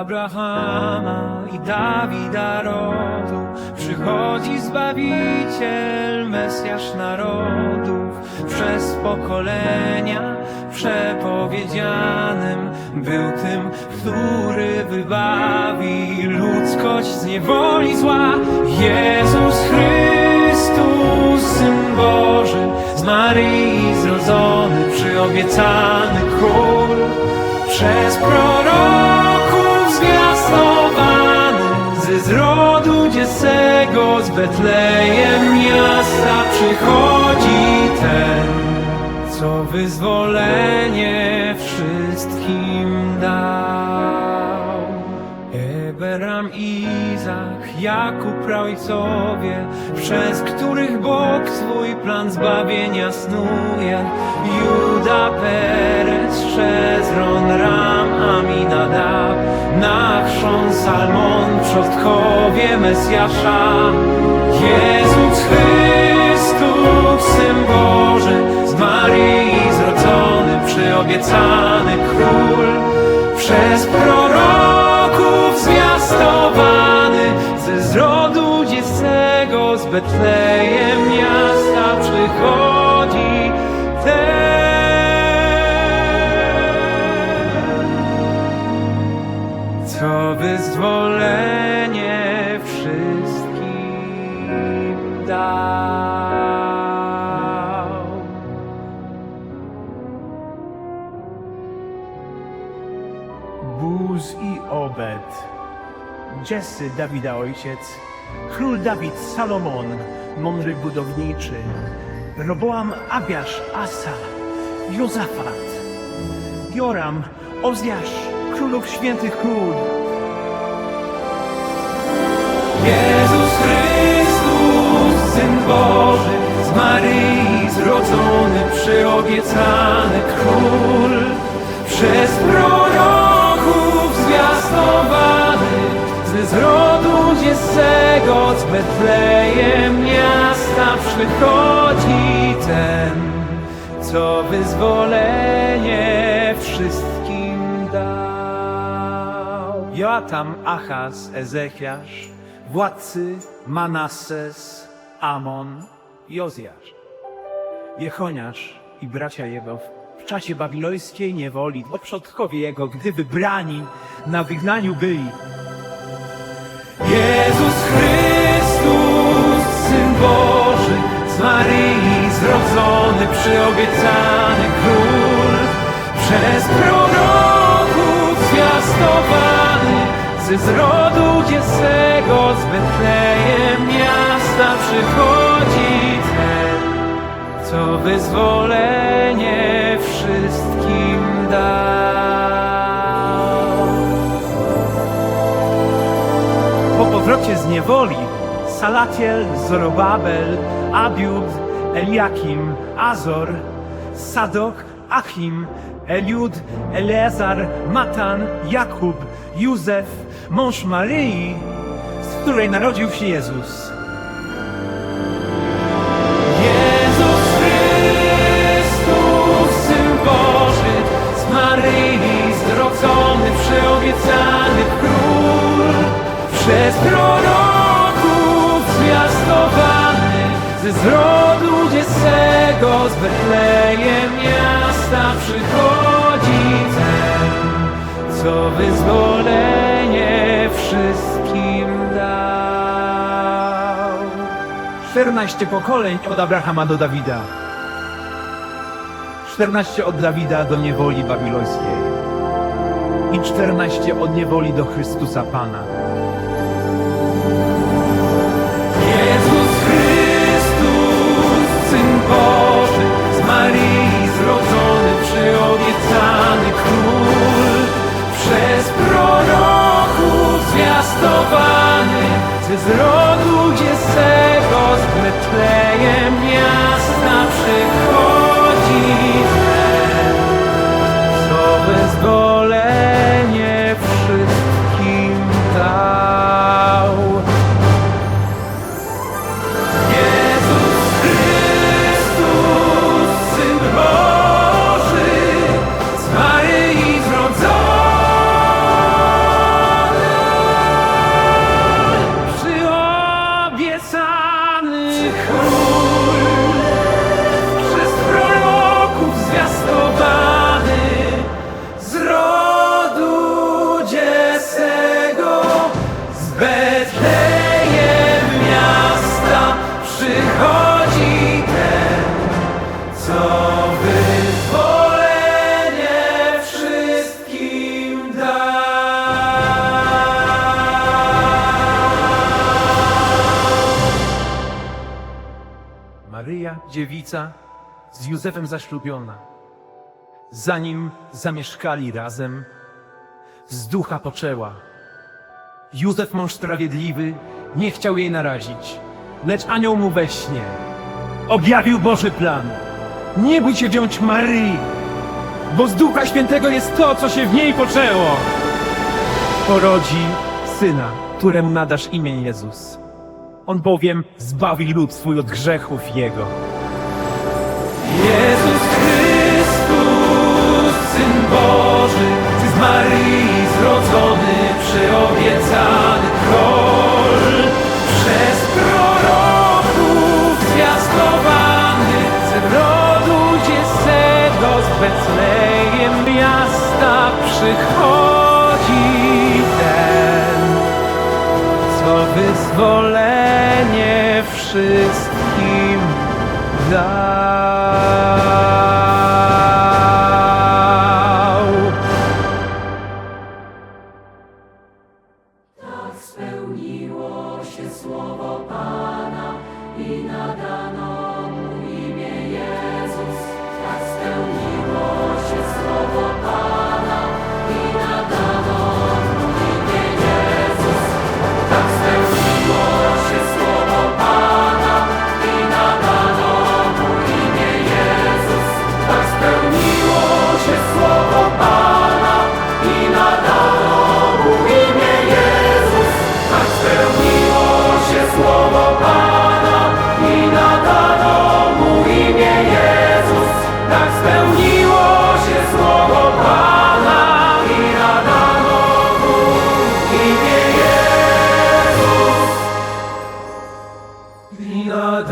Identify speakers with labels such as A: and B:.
A: Abrahama i Dawida rodu przychodzi Zbawiciel, Mesjasz narodów. Przez pokolenia przepowiedzianym był tym, który wybawi ludzkość z niewoli zła. Jezus Chrystus, Syn Boży, z Maryi zrodzony, przyobiecany król, przez Betlejem miasta przychodzi ten, co wyzwolenie wszystkim dał. Abraham, Izak, Jakub, praojcowie, przez których Bóg swój plan zbawienia snuje. Juda, Perez, Szezron, Ram, Aminadab, Nachszon, Salmon, przodkowie Mesjasza. Jezus Chrystus, Syn Boży, z Maryi zrodzony, przyobiecany Król, przez proroków zwiastowany, ze zrodu dziecnego, z Betlejem miasta przychodzi co wyzwolenie wszystkim dał.
B: Buz i Obed, Jesse Dawida ojciec, król Dawid Salomon, mądry budowniczy, Roboam Abiasz Asa, Jozafat, Joram, Ozjasz, królów świętych król,
A: Jezus Chrystus, Syn Boży, z Maryi zrodzony, przyobiecany Król, przez proroków zwiastowany, ze zrodu dziecego, z Betlejem miasta przychodzi ten, co wyzwolenie wszystkim dał.
B: Joatam, Achaz, Ezechiasz, władcy Manasses, Amon, Jozjasz, Jechoniasz i bracia jego. W czasie babilońskiej niewoli, bo przodkowie jego, gdy wybrani na wygnaniu byli,
A: Jezus Chrystus, Syn Boży, z Maryi zrodzony, przyobiecany Król, przez proroków zwiastowany, ze zrodu dziecego, z Betlejem miasta przychodzi ten, co wyzwolenie wszystkim dał.
B: Po powrocie z niewoli Salatiel, Zorobabel, Abiud, Eliakim, Azor, Sadok, Achim, Eliud, Eleazar, Matan, Jakub, Józef, mąż Maryi, z której narodził się Jezus.
A: Jezus Chrystus, Syn Boży, z Maryi zrodzony, przyobiecany Król, przez proroków zwiastowany, ze zrodu dziecego, z Betlejem miasta przychodzi co wyzwolenie wszystkim dał.
B: 14 pokoleń od Abrahama do Dawida. 14 od Dawida do niewoli babilońskiej. I 14 od niewoli do Chrystusa Pana.
A: Jezus Chrystus, Syn Boży, z zrodzony, przyobiecany Król, przez proroków zwiastowany, ze zrodu
B: Holy Dziewica, z Józefem zaślubiona. Zanim zamieszkali razem, z ducha poczęła. Józef, mąż sprawiedliwy, nie chciał jej narazić, lecz anioł mu we śnie objawił Boży plan. Nie bój się wziąć Maryi, bo z Ducha Świętego jest to, co się w niej poczęło. Porodzi syna, któremu nadasz imię Jezus. On bowiem zbawi lud swój od grzechów Jego.
A: Jezus Chrystus, Syn Boży, z Maryi zrodzony, przyobiecany król, przez proroków zwiastowany, z rodu dziecego z Betlejem miasta przychodzi ten, co wyzwolenie wszystkim dał.
C: Spełniło się słowo Pana i nadano Vina